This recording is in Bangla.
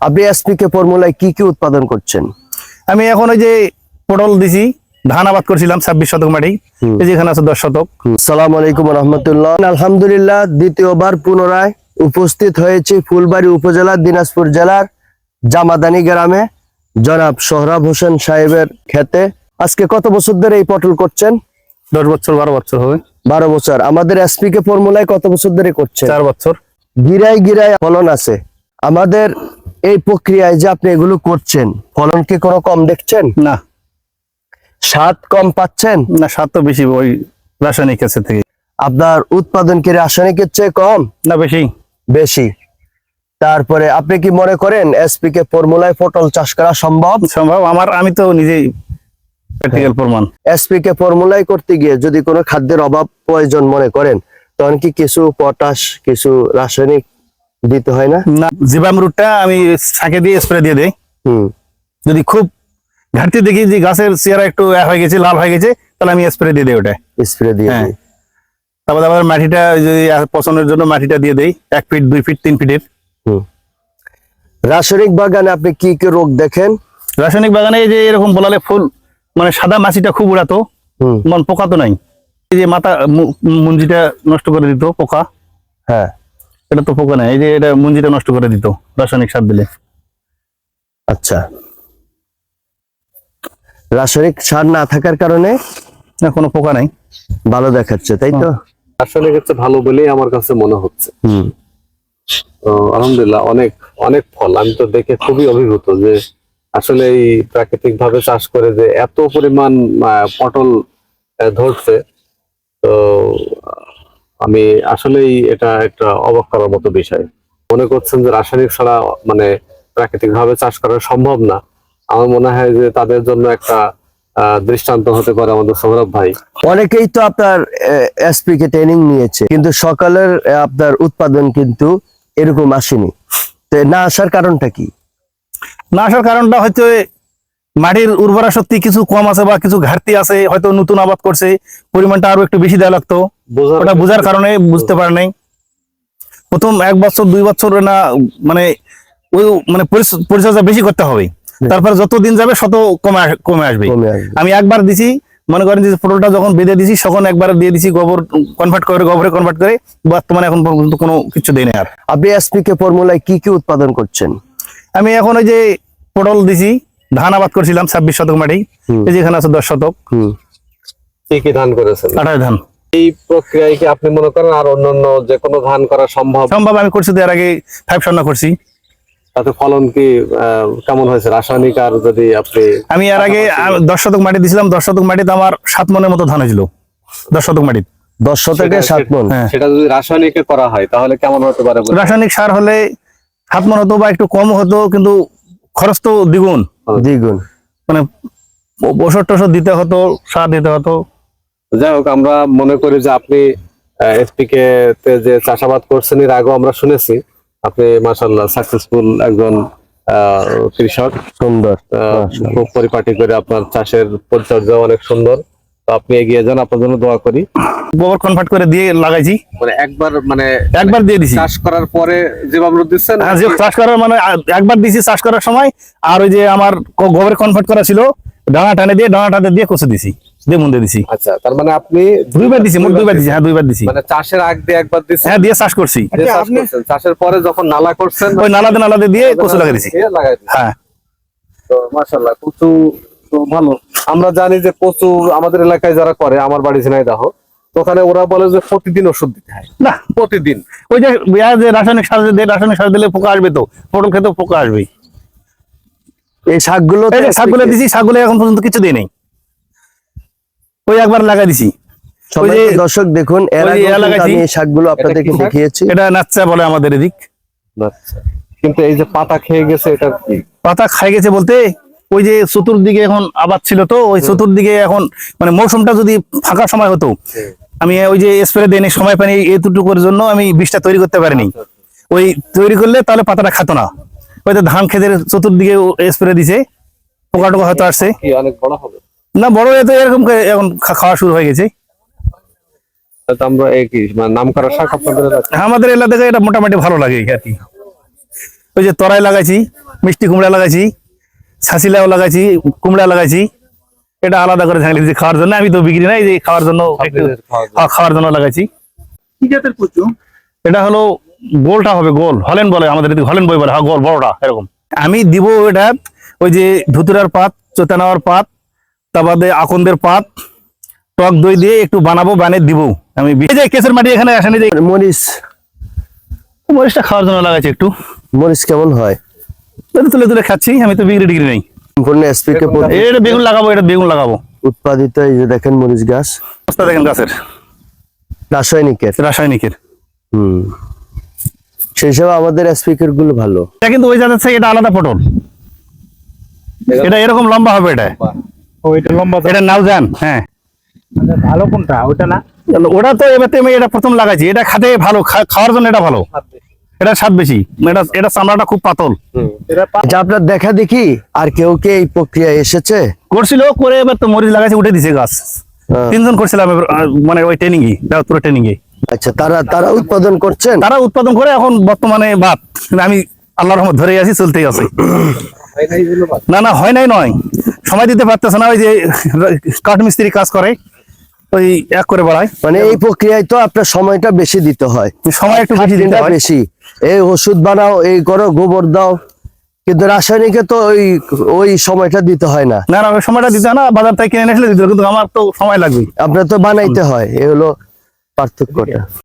আপনি এসপিকে ফর্মুলায় কি কি উৎপাদন করছেন? আমি এখন ওই যে পটল দিছি ধান আবাদ করছিলাম ছাব্বিশ শতক মাটি। হুম। এই যে এখানে আছে দশ শতক। সালাম আলাইকুম রহমতুল্লাহ। আলহামদুলিল্লাহ দ্বিতীয়বার পুনরায় উপস্থিত হয়েছি ফুলবাড়ি উপজেলা দিনাজপুর জেলার জামাদানি গ্রামে। জনাব সোহরাব হোসেন সাহেবের খেতে। আজকে কত বছর ধরে এই পটল করছেন? দশ বছর বারো বছর হবে। বারো বছর। আমাদের এসপিকে ফর্মুলায় কত বছর ধরে করছেন? চার বছর। গিরায় গিরায় ফলন আছে। আমাদের এই প্রক্রিয়ায় যে আপনি এগুলো করছেন ফলন কি কোনো কম দেখছেন? না। স্বাদ কম পাচ্ছেন? না স্বাদ তো বেশি ওই রাসায়নিক আছে থেকে। আপনার উৎপাদন কি রাসায়নিকের চেয়ে কম? না বেশি। বেশি। তারপরে আপনি কি মনে করেন এসপি কে ফর্মুলায় পটল চাষ করা সম্ভব? সম্ভব। আমার আমি তো নিজেই প্র্যাকটিক্যাল প্রমাণ। এসপি কে ফর্মুলায় করতে গিয়ে যদি কোনো খাদ্যের অভাব প্রয়োজন মনে করেন তখন কি কিছু পটাশ কিছু রাসায়নিক দিতে হয় না? না জীবামৃতটা আমি শাকে দিয়ে স্প্রে দিয়ে দেই। হুম। যদি খুব ঘাটতি দেখি যে গাছের চেহারা একটু হয়ে গেছে লাল হয়ে গেছে তাহলে আমি স্প্রে দিয়ে দিই ওটা। স্প্রে দিয়ে হ্যাঁ। দিই। তারপর আবার মাটিটা যদি পছন্দের জন্য মাটিটা দিয়ে দেই এক ফিট দুই ফিট তিন ফিটের রাসায়নিক বাগানে আপনি কি কি রোগ দেখেন? রাসায়নিক বাগানে এই যে এরকম বলালে ফুল মানে সাদা মাছিটা খুব উড়াতো হুম। মন পোকা তো নাই। এই যে মাথা মুঞ্জিটা নষ্ট করে দিত পোকা। হ্যাঁ। এটা তো পোকা নাই এই যে এটা মুঞ্জিটা নষ্ট করে দিত রাসায়নিক সার দিলে। আচ্ছা। রাসায়নিক সার না থাকার কারণে না কোনো পোকা নাই। ভালো দেখাচ্ছে তাই তো? আসলে হচ্ছে ভালো বলেই আমার কাছে মনে হচ্ছে। হুম। তো আলহামদুলিল্লাহ অনেক অনেক ফল। আমি তো দেখে খুবই অভিভূত যে আসলে এই প্রাকৃতিক ভাবে চাষ করে যে এত পরিমাণ আহ, পটল ধরছে। তো আমি আসলেই এটা একটা অবাক করার মতো বিষয়। মনে করছেন যে রাসায়নিক ছাড়া মানে প্রাকৃতিক ভাবে চাষ করা সম্ভব না। আমার মনে হয় যে তাদের জন্য একটা আহ, দৃষ্টান্ত হতে পারে আমাদের সৌরভ ভাই। অনেকেই তো আপনার এসপি কে ট্রেনিং নিয়েছে কিন্তু সকালের আপনার উৎপাদন কিন্তু এরকম আসেনি। তো না আসার কারণটা কি? না আসার কারণটা হচ্ছে মাটির উর্বরা শক্তি কিছু কম আছে বা কিছু ঘাটতি আছে হয়তো নতুন আবাদ করছে পরিমাণটা আরও একটু বেশি দেওয়া লাগতো। ওটা বোঝার কারণে বুঝতে পারে নাই। প্রথম এক বছর দুই বছর না মানে ওই মানে পরিচর্যা বেশি করতে হবে। তারপর যত দিন যাবে শত কমে কমে আসবে। আমি একবার দিছি মনে করেন যে পটলটা যখন বেঁধে দিছি তখন একবার দিয়ে দিছি গোবর কনভার্ট করে গোবরে কনভার্ট করে বর্তমানে এখন পর্যন্ত কোনো কিছু দেয় না আর। আপনি এসপি কে ফর্মুলায় কি কি উৎপাদন করছেন? আমি এখন ওই যে পটল দিছি ধান আবাদ করছিলাম ছাব্বিশ শতক মাটি। এই যে এখানে আছে দশ শতক। কি কি ধান করেছেন? আঠাশ ধান। এই প্রক্রিয়ায় কি আপনি মনে করেন আর অন্যান্য যে কোনো ধান করা সম্ভব? সম্ভব আমি করছি এর আগে ফাইভ করছি। তাতে ফলন কি কেমন হয়েছে? রাসায়নিক আর যদি আপনি আমি এর আগে দশ শতক মাটি দিছিলাম দশ শতক মাটিতে আমার সাত মনের মতো ধান হয়েছিল। দশ শতক মাটি দশ শতকে সাত মন? হ্যাঁ। সেটা যদি রাসায়নিকে করা হয় তাহলে কেমন হতে পারে রাসায়নিক সার হলে সাত মন হতো বা একটু কম হতো কিন্তু খরচ তো দ্বিগুণ। দ্বিগুণ। মানে ওষুধ টষুধ দিতে হতো সার দিতে হতো। যাই হোক আমরা মনে করি যে আপনি এসপিকে তে যে চাষাবাদ করছেন এর আগেও আমরা শুনেছি আপনি মাসাল্লাহ সাকসেসফুল একজন আহ, কৃষক। সুন্দর। আহ, খুব পরিপাটি করে আপনার চাষের পরিচর্যা অনেক সুন্দর। তো আপনি এগিয়ে যান আপনার জন্য দোয়া করি। গোবর কনভার্ট করে দিয়ে লাগাইছি। মানে একবার মানে একবার দিয়ে দিছি। চাষ করার পরে জীবামৃত দিচ্ছেন আর যে চাষ করার মানে একবার দিছি চাষ করার সময় আর ওই যে আমার গোবর কনভার্ট করা ছিল ডাঙা টানে দিয়ে ডাঙা টানে দিয়ে কষে দিছি দিয়ে মুন্দে দিছি। আচ্ছা তার মানে আপনি দুইবার দিছি মোট দুইবার দিছি হ্যাঁ দুইবার দিছি। মানে চাষের আগ দিয়ে একবার দিচ্ছেন? হ্যাঁ দিয়ে চাষ করছি। চাষের পরে যখন নালা করছেন ওই নালাতে নালাতে দিয়ে কচু লাগিয়ে দিছি। হ্যাঁ। তো মাশাআল্লাহ কচু তো ভালো। আমরা জানি যে প্রচুর আমাদের এলাকায় যারা করে আমার বাড়ি ঝিনাইদহ তো ওখানে ওরা বলে যে প্রতিদিন ওষুধ দিতে হয়। না। প্রতিদিন। ওই যে যে রাসায়নিক সার দেয়, রাসায়নিক সার দিলে পোকা আসবে তো পটল খেতেও পোকা আসবে। এই শাকগুলো শাকগুলো দিছি শাকগুলো এখন পর্যন্ত কিছু দিই নাই। ওই একবার লাগাই দিছি। দর্শক দেখুন এর আগে শাকগুলো আপনাদেরকে শাক? দেখিয়েছি। এটা নাচ্চা বলে আমাদের এদিক। আচ্ছা। কিন্তু এই যে পাতা খেয়ে গেছে এটা পাতা খাই গেছে বলতে ওই যে চতুর্দিকে এখন আবাদ ছিল তো ওই চতুর্দিকে এখন মানে মৌসুমটা যদি ফাঁকা সময় হতো আমি ওই যে স্প্রে দিয়ে সময় পানি এতটুকুর জন্য আমি বীজটা তৈরি করতে পারিনি। ওই তৈরি করলে তাহলে পাতাটা খাতো না। ওই তো ধান খেতের চতুর্দিকে স্প্রে দিছে পোকা টোকা হয়তো আসছে। না বড় এত এরকম এখন খাওয়া শুরু হয়ে গেছে। আমরা এই কি মানে নাম করা শাক আপনাদের আমাদের এলাকা এটা মোটামুটি ভালো লাগে আর কি। ওই যে তরাই লাগাইছি মিষ্টি কুমড়া লাগাইছি। ছাসিলাও লাগাইছি কুমড়া লাগাইছি। এটা আলাদা করে ঝাঁকলি খাওয়ার জন্য। আমি তো বিক্রি নাই যে খাওয়ার জন্য খাওয়ার জন্য। হ্যাঁ, খাওয়ার জন্য লাগাইছি। কি জাতের কচু? এটা হলো গোলটা হবে গোল। হলেন বলে আমাদের হলেন বই বলে। হ্যাঁ গোল বড়টা এরকম। আমি দিব এটা ওই যে ধুতুরার পাত চোতানাওয়ার পাত তা বাদে আকন্দের পাত টক দই দিয়ে একটু বানাবো বানিয়ে দিব। আমি বি- এই যে কেসের মাটি এখানে আসেনি যে মরিচ। মরিচটা খাওয়ার জন্য লাগাইছি একটু। মরিচ কেমন হয়? তুলে তুলে খাচ্ছি আমি তো বিক্রি টিগ্রি নেই। সম্পূর্ণ এসপিকে এটা বেগুন লাগাবো এটা বেগুন লাগাবো। উৎপাদিত এই যে দেখেন মরিচ গাছ। অবস্থা দেখেন গাছের। রাসায়নিকের। রাসায়নিকের। হুম। সেই হিসাবে আমাদের স্পিকারগুলো ভালো। এটা কিন্তু ওই জাতের থেকে এটা আলাদা পটল। এটা এরকম লম্বা হবে এটা। ও এটা লম্বা এটা নাও হ্যাঁ। মানে ভালো কোনটা? ওটা না? ওটা তো এবার তো আমি এটা প্রথম লাগাইছি। এটা খাতে ভালো খাওয়ার জন্য এটা ভালো। এটা স্বাদ বেশি। এটা এটা চামড়াটা খুব পাতল। এটা আপনার দেখা দেখি আর কেউ কে এই প্রক্রিয়া এসেছে? করছিল করে এবার তো মরিচ লাগাইছে উঠে দিছে গাছ। হ্যাঁ। তিনজন করছিলাম মানে ওই ট্রেনিং এ পুরো ট্রেনিং এ আচ্ছা তারা তারা উৎপাদন করছেন? তারা উৎপাদন করে এখন বর্তমানে বাদ আমি আল্লাহর রহমত ধরে আছি চলতেই আছে। না না হয় নাই নয়। সময় দিতে পারতেছে না ওই যে কাঠ মিস্ত্রি কাজ করে ওই এক করে বাড়ায়। মানে এই প্রক্রিয়ায় তো আপনার সময়টা বেশি দিতে হয়। সময় একটু বেশি দিতে হয়। বেশি। এই ওষুধ বানাও এই করো গোবর দাও। কিন্তু রাসায়নিকে তো ওই ওই সময়টা দিতে হয় না। না না ওই সময়টা দিতে হয় না বাজার থেকে কিনে আসলে দিতে কিন্তু আমার তো সময় লাগবে আপনার তো বানাইতে হয় এই হলো পার্থক্যটা।